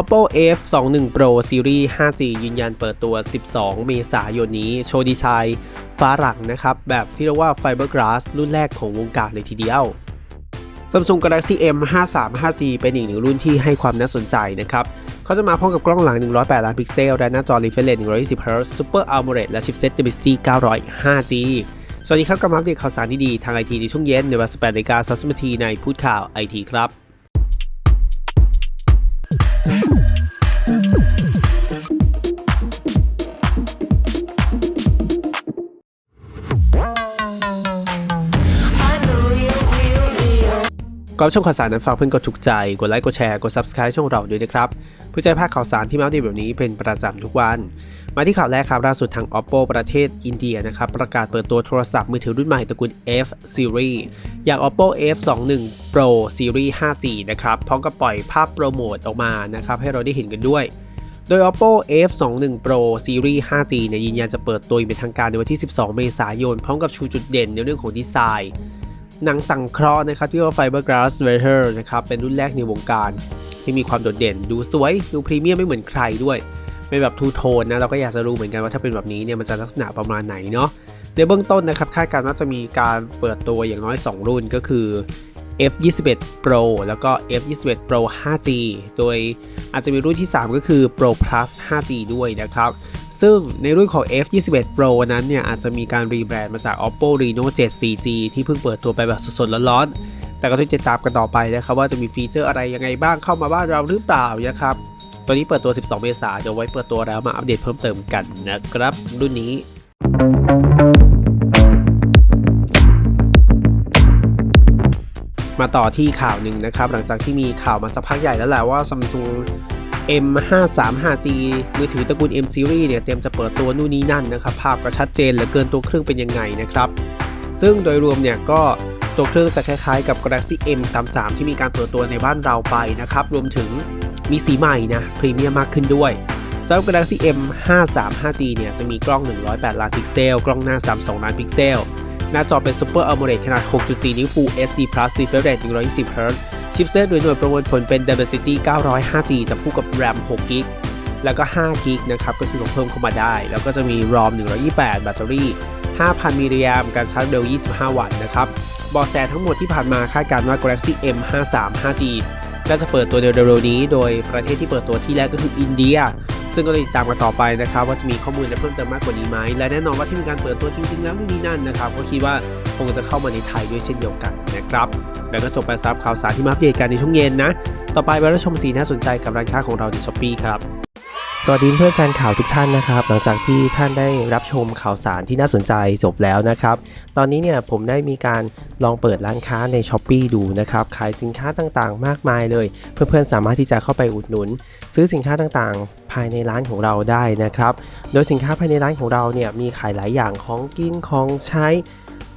Oppo F21 Pro Series 5G ยืนยันเปิดตัว 12 เมษายนนี้ โชว์ดีไซน์ฟ้าหลังนะครับ แบบที่เรียกว่า Fiberglass รุ่นแรกของวงการเลยทีเดียว Samsung Galaxy M 53 5G เป็นอีกหนึ่งรุ่นที่ให้ความน่าสนใจนะครับ เขาจะมาพร้อมกับกล้องหลัง 108 ล้านพิกเซล และหน้าจอ refresh rate 120 Hz Super AMOLED และชิปเซ็ต Dimensity 900 5G สวัสดีครับกลับมาอัปเดตข่าวสารดีๆทางไอทีในช่วงเย็นในวลา18นาฬิกา30นาทีในพูดข่าวไอทีครับ ก่อนชมข่าวสารนั้นฝากเพื่อนกดถูกใจ กดไลค์กดแชร์กด Subscribe ช่องเราด้วยนะครับเพื่อจะได้พลาดข่าวสารที่มาอัปเดตแบบนี้เป็นประจำทุกวัน มาที่ข่าวแรกครับล่าสุดทาง Oppo ประเทศอินเดียนะครับประกาศเปิดตัวโทรศัพท์มือถือรุ่นใหม่ตระกูล F Series อย่าง Oppo F21 Pro Series 5G นะครับพร้อมกับปล่อยภาพโปรโมทออกมานะครับให้เราได้เห็นกันด้วยโดย Oppo F21 Pro Series 5G เนี่ยยืนยันจะเปิดตัวอย่างเป็นทางการในวันที่ 12 เมษายน พร้อมกับชูจุดเด่นในเรื่องของดีไซน์ หนังสังเคราะห์นะครับที่ว่า Fiberglass Water นะครับเป็นรุ่นแรกในวงการ ที่มีความโดดเด่น ดูสวย ดูพรีเมียมไม่เหมือนใครด้วย เป็นแบบทูโทนนะ เราก็อยากจะรู้เหมือนกันว่าถ้าเป็นแบบนี้เนี่ยมันจะลักษณะประมาณไหนเนาะในเบื้องต้นนะครับคาดการณ์ว่าจะมีการเปิดตัวอย่างน้อย 2 รุ่นก็คือ F21 Pro แล้วก็ F21 Pro 5G โดยอาจจะมีรุ่นที่ 3 ก็คือ Pro Plus 5G ด้วยนะครับ ซึ่งในรุ่นของ F21 Pro นั้นเนี่ยอาจจะมีการรีแบรนด์มาจาก Oppo Reno 7 4G ที่เพิ่งเปิดตัวไปแบบสดๆร้อนๆแต่ก็ต้องติดตามกันต่อไปนะครับว่าจะมีฟีเจอร์อะไรยังไงบ้างเข้ามาบ้านเราหรือเปล่านะครับตัวนี้เปิดตัว 12 เมษายนเดี๋ยวไว้เปิดตัวแล้วมาอัปเดตเพิ่มเติมกันนะครับ รุ่นนี้มาต่อที่ข่าวหนึ่งนะครับ หลังจากที่มีข่าวมาสักพักใหญ่แล้วแหละว่า Samsung M535G มือถือตระกูล M Series เนี่ยเตรียมจะเปิดตัวนู่นนี่นั่นนะครับภาพก็ชัดเจนเหลือเกินตัวเครื่องเป็นยังไงนะครับ ซึ่งโดยรวมเนี่ยก็ตัวเครื่องจะคล้ายๆกับ Galaxy M33 ที่มีการเปิดตัวในบ้านเราไปนะครับรวมถึงมีสีใหม่นะพรีเมียมมากขึ้นด้วยสำหรับ Galaxy M535G เนี่ยจะมีกล้อง 108 ล้านพิกเซล กล้องหน้า 32 ล้านพิกเซล หน้าจอเป็น Super AMOLED ขนาด 6.4 นิ้ว Full HD Plus refresh rate 120 Hz ชิปเซตโดยหน่วยประมวลผลเป็น Dimensity 905G จะคู่กับ RAM 6 g b แล้วก็5 g b นะครับ ก็คือเพิ่มเข้ามาได้ แล้วก็จะมี ROM 128 แบตเตอรี่ 5,000 มิลลิแอมป์การชาร์จเร็ว 25 วัตต์นะครับบอแสทั้งหมดที่ผ่านมาคาดการณ์ว่า Galaxy M53 5G น่าจะเปิดตัวเร็วๆนี้ โดยประเทศที่เปิดตัวที่แรกก็คืออินเดีย ซึ่งก็ติดตามกันต่อไปนะครับ ว่าจะมีข้อมูลอะไรเพิ่มเติมมากกว่านี้ไหม และแน่นอนว่าที่มีการเปิดตัวจริงๆแล้วนู่นนี่นั่นนะครับ ก็คิดว่าคงจะเข้ามาในไทยด้วยเช่นเดียวกัน นะครับ แล้วก็จบไปสำหรับข่าวสารที่มาอัปเดตกันในช่วงเย็นนะ ต่อไปไปรับชมสีน่าสนใจกับร้านค้าของเราในช้อปปีครับสวัสดีเพื่อนแฟนข่าวทุกท่านนะครับ หลังจากที่ท่านได้รับชมข่าวสารที่น่าสนใจจบแล้วนะครับ ตอนนี้เนี่ยผมได้มีการลองเปิดร้านค้าใน s h อ p e e ดูนะครับขายสินค้าต่างๆ มากมายเลย เพื่อนๆสามารถที่จะเข้าไปอุดหนุน ซื้อสินค้าต่างๆ ภายในร้านของเราได้นะครับ โดยสินค้าภายในร้านของเราเนี่ยมีขายหลายอย่างของกินของใช้